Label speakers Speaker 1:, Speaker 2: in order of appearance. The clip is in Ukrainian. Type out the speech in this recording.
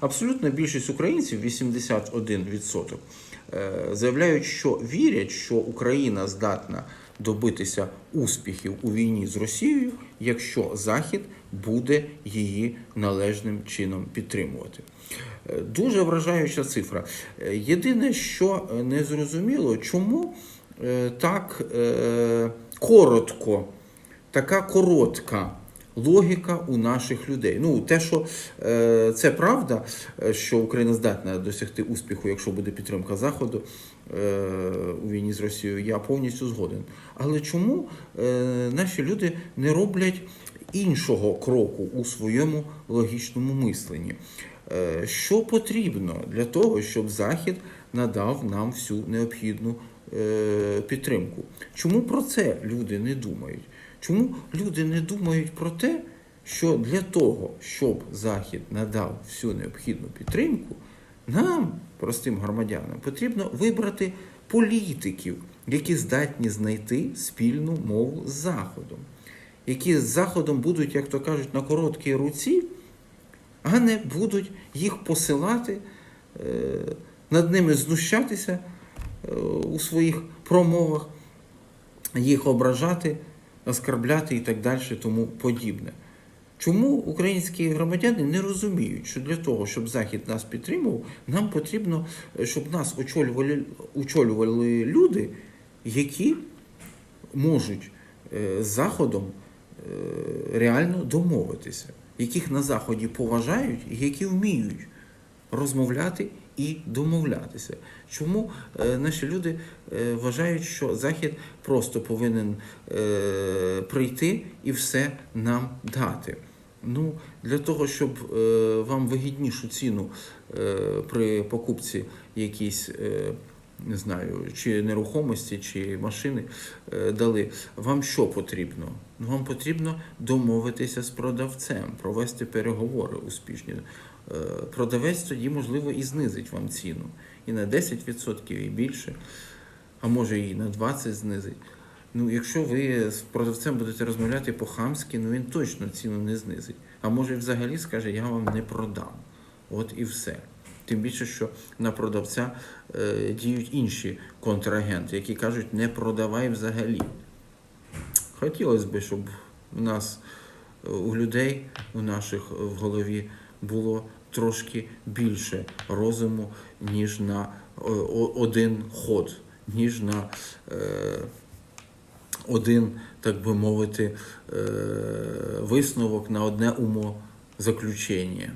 Speaker 1: абсолютна більшість українців, 81%, е, заявляють, що вірять, що Україна здатна добитися успіхів у війні з Росією, якщо Захід буде її належним чином підтримувати. Е, Дуже вражаюча цифра. Е, Єдине, що е, не зрозуміло, чому так коротко, така коротка логіка у наших людей. Ну, те, що е, це правда, е, що Україна здатна досягти успіху, якщо буде підтримка Заходу е, у війні з Росією, я повністю згоден. Але чому е, наші люди не роблять іншого кроку у своєму логічному мисленні? Е, Що потрібно для того, щоб Захід надав нам всю необхідну е, підтримку? Чому про це люди не думають? Чому люди не думають про те, що для того, щоб Захід надав всю необхідну підтримку, нам, простим громадянам, потрібно вибрати політиків, які здатні знайти спільну мову з Заходом, які з Заходом будуть, як то кажуть, на короткій руці, а не будуть їх посилати, е, над ними знущатися е, у своїх промовах, їх ображати, оскарбляти і так далі, тому подібне. Чому українські громадяни не розуміють, що для того, щоб Захід нас підтримував, нам потрібно, щоб нас очолювали, очолювали люди, які можуть е, з Заходом е, реально домовитися, яких на Заході поважають і які вміють розмовляти і домовлятися. Чому е, наші люди е, вважають, що Захід просто повинен е, прийти і все нам дати? Ну, для того, щоб вам вигіднішу ціну при покупці якійсь, е, не знаю, чи нерухомості, чи машини дали, вам що потрібно? Ну, вам потрібно домовитися з продавцем, провести переговори успішні. Е, Продавець тоді, можливо, і знизить вам ціну і на 10% і більше, а може і на 20% знизить. Ну, якщо ви з продавцем будете розмовляти по-хамськи, ну він точно ціну не знизить. А може взагалі скаже, я вам не продам. От і все. Тим більше, що на продавця е, діють інші контрагенти, які кажуть, не продавай взагалі. Хотілося б, щоб у нас, е, у людей, у наших е, в голові було трошки більше розуму, ніж на е, один ход, ніж на е, один, так би мовити, е, висновок на одне умозаключення.